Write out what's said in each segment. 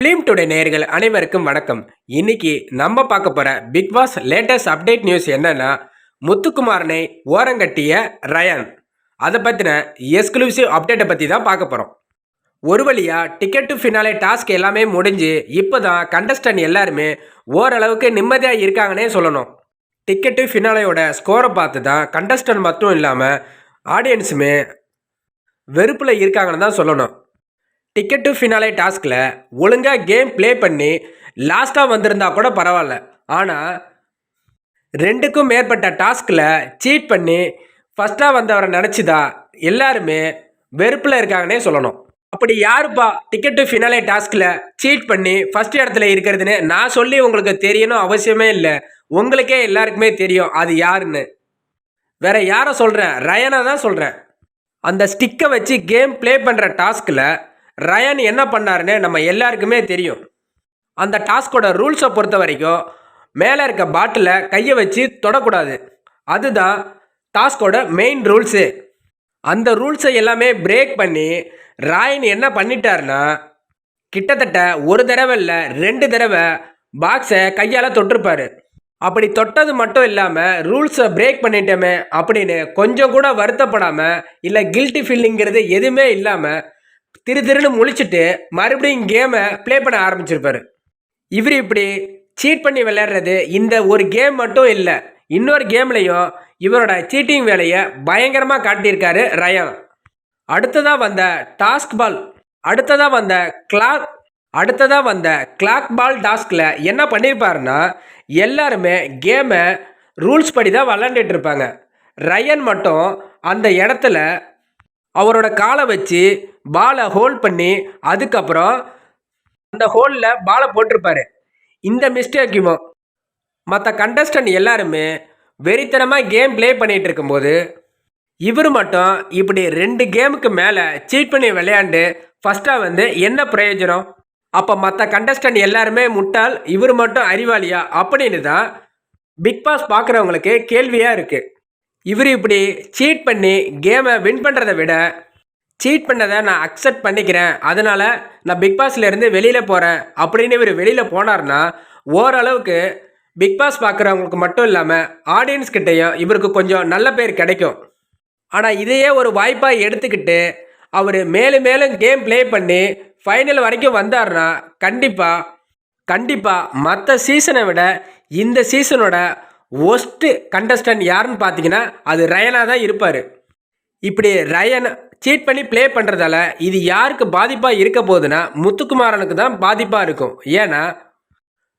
Film today நேயர்கள் அனைவருக்கும் வணக்கம். இன்னைக்கு நம்ம பார்க்க போற Bigg Boss latest update news என்னன்னா முத்துக்குமாரனை ஓரங்கட்டிய ரயன் அதை பற்றின எக்ஸ்க்ளூசிவ் அப்டேட்டை பற்றி தான் பார்க்க போகிறோம் ஒரு வழியாக டிக்கெட் டு ஃபினாலே டாஸ்க் எல்லாமே முடிஞ்சு இப்போ தான் கண்டஸ்டன்ட் எல்லாருமே ஓரளவுக்கு நிம்மதியாக இருக்காங்கன்னே சொல்லணும். டிக்கெட்டு ஃபினாலையோட ஸ்கோரை பார்த்து தான் கண்டஸ்டன்ட் மட்டும் இல்லாமல் ஆடியன்ஸுமே வெறுப்பில் இருக்காங்கன்னு தான் சொல்லணும். டிக்கெட் டு ஃபினாலே டாஸ்கில் ஒழுங்காக கேம் ப்ளே பண்ணி லாஸ்ட்டாக வந்திருந்தா கூட பரவாயில்ல. ஆனால் ரெண்டுக்கும் மேற்பட்ட டாஸ்கில் சீட் பண்ணி ஃபஸ்ட்டாக வந்தவரை நினச்சிதா எல்லாருமே வெறுப்பில் இருக்காங்கன்னே சொல்லணும். அப்படி யாருப்பா டிக்கெட் டு ஃபினாலே டாஸ்கில் சீட் பண்ணி ஃபஸ்ட் இடத்துல இருக்கிறதுன்னு நான் சொல்லி உங்களுக்கு தெரியணும் அவசியமே இல்லை. உங்களுக்கே எல்லாருக்குமே தெரியும் அது யாருன்னு. வேற யாரை சொல்கிறேன் ரயனை தான் சொல்கிறேன் அந்த ஸ்டிக்கை வச்சு கேம் ப்ளே பண்ணுற டாஸ்கில் ரயன் என்ன பண்ணாருன்னு நம்ம எல்லாருக்குமே தெரியும். அந்த டாஸ்கோட ரூல்ஸை பொறுத்த வரைக்கும் மேலே இருக்க பாட்டிலை கையை வச்சு தொடக்கூடாது. அதுதான் டாஸ்கோட மெயின் ரூல்ஸு அந்த ரூல்ஸை எல்லாமே பிரேக் பண்ணி ராயன் என்ன பண்ணிட்டாருன்னா கிட்டத்தட்ட ஒரு தடவை இல்லை ரெண்டு தடவை பாக்ஸை கையால் தொட்டிருப்பார். அப்படி தொட்டது மட்டும் இல்லாமல் ரூல்ஸை பிரேக் பண்ணிட்டோமே அப்படின்னு கொஞ்சம் கூட வருத்தப்படாமல் இல்லை கில்ட்டி ஃபீலிங்கிறது எதுவுமே இல்லாமல் திரு திருன்னு முழிச்சிட்டு மறுபடியும் கேமை ப்ளே பண்ண ஆரம்பிச்சிருப்பாரு. இவர் இப்படி சீட் பண்ணி விளையாடுறது இந்த ஒரு கேம் மட்டும் இல்லை இன்னொரு கேம்லையும் இவரோட சீட்டிங் வேலையை பயங்கரமாக காட்டியிருக்காரு ரயான். அடுத்ததாக வந்த டாஸ்க் பால் அடுத்ததாக வந்த கிளாக் அடுத்ததாக வந்த கிளாக் பால் டாஸ்கில் என்ன பண்ணியிருப்பாருன்னா எல்லாருமே கேமை ரூல்ஸ் படி தான் விளாண்டுட்டு இருப்பாங்க. ரயன் மட்டும் அந்த இடத்துல அவரோட காலை வச்சு பாலை ஹோல்ட் பண்ணி அதுக்கப்புறம் அந்த ஹோலில் பாலை போட்டிருப்பாரு. இந்த மிஸ்டேக்குமோ மற்ற கண்டஸ்டன்ட் எல்லாருமே வெறித்தனமாக கேம் ப்ளே பண்ணிகிட்டு இருக்கும்போது இவர் மட்டும் இப்படி ரெண்டு கேமுக்கு மேலே சீட் பண்ணி விளையாண்டு ஃபஸ்ட்டாக வந்து என்ன பிரயோஜனம்? அப்போ மற்ற கண்டஸ்டன்ட் எல்லாருமே முட்டாள் இவர் மட்டும் அறிவாளியா? அப்படின்னு தான் பிக் பாஸ் பார்க்குறவங்களுக்கு கேள்வியாக இருக்குது இவர் இப்படி சீட் பண்ணி கேமை வின் பண்ணுறதை விட சீட் பண்ணதை நான் அக்செப்ட் பண்ணிக்கிறேன். அதனால் நான் பிக் பாஸ்லேருந்து வெளியில் போகிறேன் அப்படின்னு இவர் வெளியில் போனார்னா ஓரளவுக்கு பிக் பாஸ் பார்க்குறவங்களுக்கு மட்டும் இல்லாமல் ஆடியன்ஸ் கிட்டேயும் இவருக்கு கொஞ்சம் நல்ல பேர் கிடைக்கும். ஆனால் இதையே ஒரு வாய்ப்பாக எடுத்துக்கிட்டு அவர் மேலும் மேலும் கேம் ப்ளே பண்ணி ஃபைனல் வரைக்கும் வந்தார்னா கண்டிப்பாக கண்டிப்பாக மற்ற சீசனை விட இந்த சீசனோட ஒஸ்ட்டு கண்டஸ்டன்ட் யாருன்னு பார்த்தீங்கன்னா அது ரயனாக தான் இருப்பார். இப்படி ரயன் சீட் பண்ணி ப்ளே பண்ணுறதால இது யாருக்கு பாதிப்பாக இருக்க போகுதுன்னா முத்துக்குமாரனுக்கு தான் பாதிப்பாக இருக்கும். ஏன்னா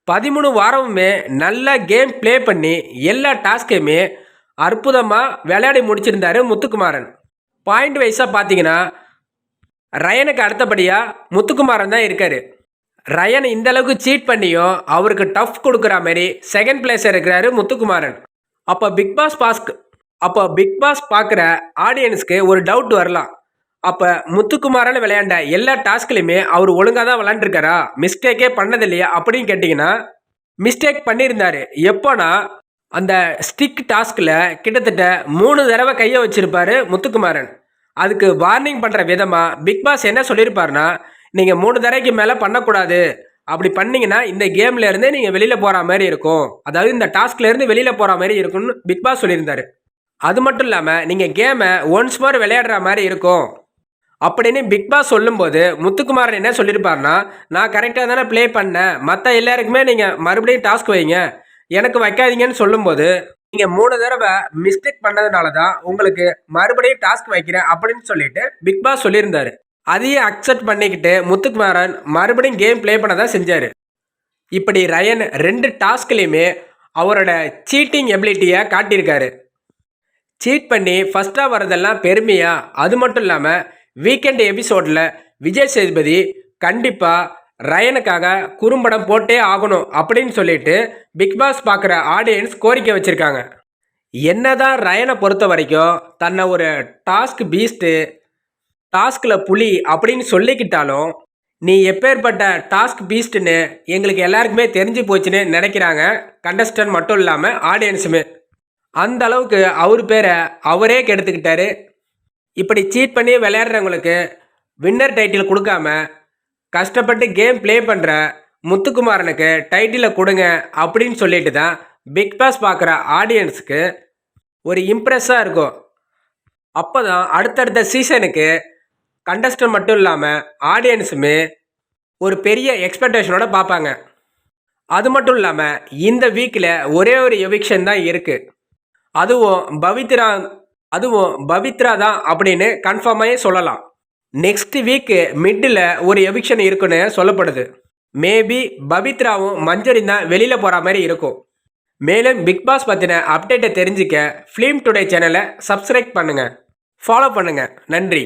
பதிமூணு வாரமுமே நல்லா கேம் ப்ளே பண்ணி எல்லா டாஸ்கையுமே அற்புதமாக விளையாடி முடிச்சிருந்தாரு முத்துக்குமாரன். பாயிண்ட் வைஸாக பார்த்தீங்கன்னா ரயனுக்கு அடுத்தபடியாக முத்துக்குமாரன் தான் இருக்கார். ரயன் இந்த அளவுக்கு சீட் பண்ணியும் அவருக்கு டஃப் கொடுக்குற மாதிரி செகண்ட் பிளேஸ் இருக்கிறாரு முத்துக்குமாரன். அப்போ பிக் பாஸ் பாஸ்க் அப்போ பிக் பாஸ் பார்க்குற ஆடியன்ஸ்க்கு ஒரு டவுட் வரலாம். அப்போ முத்துக்குமாரன் விளையாண்ட எல்லா டாஸ்க்லையுமே அவர் ஒழுங்காக தான் விளையாண்டுருக்காரா? மிஸ்டேக்கே பண்ணது இல்லையா அப்படின்னு கேட்டிங்கன்னா மிஸ்டேக் பண்ணியிருந்தாரு. எப்போனா அந்த ஸ்டிக் டாஸ்கில் கிட்டத்தட்ட மூணு தடவை கையை வச்சுருப்பார் முத்துக்குமாரன். அதுக்கு வார்னிங் பண்ணுற விதமாக பிக் பாஸ் என்ன சொல்லியிருப்பாருன்னா நீங்கள் மூணு தடவைக்கு மேலே பண்ணக்கூடாது. அப்படி பண்ணீங்கன்னா இந்த கேம்ல இருந்தே நீங்கள் வெளியில் போகிற மாதிரி இருக்கும். அதாவது இந்த டாஸ்க்ல இருந்து வெளியில் போகிற மாதிரி இருக்கும்னு பிக் பாஸ் சொல்லியிருந்தாரு. அது மட்டும் இல்லாமல் நீங்கள் கேமை ஒன்ஸ் மோர் விளையாடுற மாதிரி இருக்கும். அப்படின்னு பிக் பாஸ் சொல்லும்போது முத்துக்குமாரன் என்ன சொல்லியிருப்பாருன்னா நான் கரெக்டாக தானே ப்ளே பண்ணேன். மற்ற எல்லாருக்குமே நீங்கள் மறுபடியும் டாஸ்க் வைங்க. எனக்கு வைக்காதீங்கன்னு சொல்லும்போது நீங்கள் மூணு தடவை மிஸ்டேக் பண்ணதுனால தான் உங்களுக்கு மறுபடியும் டாஸ்க் வைக்கிறேன் அப்படின்னு சொல்லிட்டு பிக் பாஸ் சொல்லியிருந்தாரு. அதையே அக்செப்ட் பண்ணிக்கிட்டு முத்துக்குமாரன் மறுபடியும் கேம் ப்ளே பண்ண தான் செஞ்சார். இப்படி ரயன் ரெண்டு டாஸ்க்லேயுமே அவரோட சீட்டிங் எபிலிட்டியை காட்டியிருக்காரு. சீட் பண்ணி ஃபஸ்ட்டாக வரதெல்லாம் பெருமையாக அது மட்டும் இல்லாமல் வீக்கெண்ட் எபிசோடில் விஜய் சேதுபதி கண்டிப்பாக ரயனுக்காக குறும்படம் போட்டே ஆகணும் அப்படின்னு சொல்லிட்டு பிக் பாஸ் பார்க்குற ஆடியன்ஸ் கோரிக்கை வச்சுருக்காங்க. என்னதான் ரயனை பொறுத்த வரைக்கும் தன்னை ஒரு டாஸ்க் பீஸ்ட்டு டாஸ்கில் புலி அப்படின்னு சொல்லிக்கிட்டாலும் நீ எப்பேற்பட்ட டாஸ்க் பீஸ்ட்டுன்னு எங்களுக்கு எல்லாருக்குமே தெரிஞ்சு போச்சுன்னு நினைக்கிறாங்க கண்டஸ்டன்ட் மட்டும் இல்லாமல் ஆடியன்ஸுமே அந்த அளவுக்கு அவர் பேரை அவரே கெடுத்துக்கிட்டாரு. இப்படி சீட் பண்ணி விளையாடுறவங்களுக்கு வின்னர் டைட்டில் கொடுக்காம கஷ்டப்பட்டு கேம் ப்ளே பண்ணுற முத்துக்குமாரனுக்கு டைட்டிலை கொடுங்க அப்படின்னு சொல்லிட்டு தான் பிக் பாஸ் பார்க்குற ஆடியன்ஸுக்கு ஒரு இம்ப்ரெஸ்ஸாக இருக்கும். அப்போ தான் அடுத்தடுத்த சீசனுக்கு கண்டஸ்டன் மட்டும் இல்லாமல் ஆடியன்ஸுமே ஒரு பெரிய எக்ஸ்பெக்டேஷனோட பார்ப்பாங்க. அது மட்டும் இல்லாமல் இந்த வீக்கில் ஒரே ஒரு எவிக்ஷன் தான் இருக்குது அதுவும் பவித்ரா அதுவும் பவித்ரா தான் அப்படின்னு கன்ஃபார்மாகவே சொல்லலாம். நெக்ஸ்ட் வீக்கு மிட்டில் ஒரு எவிக்ஷன் இருக்குன்னு சொல்லப்படுது. மேபி பவித்ராவும் மஞ்சரி தான் வெளியில் போகிற மாதிரி இருக்கும். மேலும் பிக் பாஸ் பற்றின அப்டேட்டை தெரிஞ்சுக்க ஃபிலிம் டுடே சேனலை சப்ஸ்கிரைப் பண்ணுங்கள் ஃபாலோ பண்ணுங்கள் நன்றி.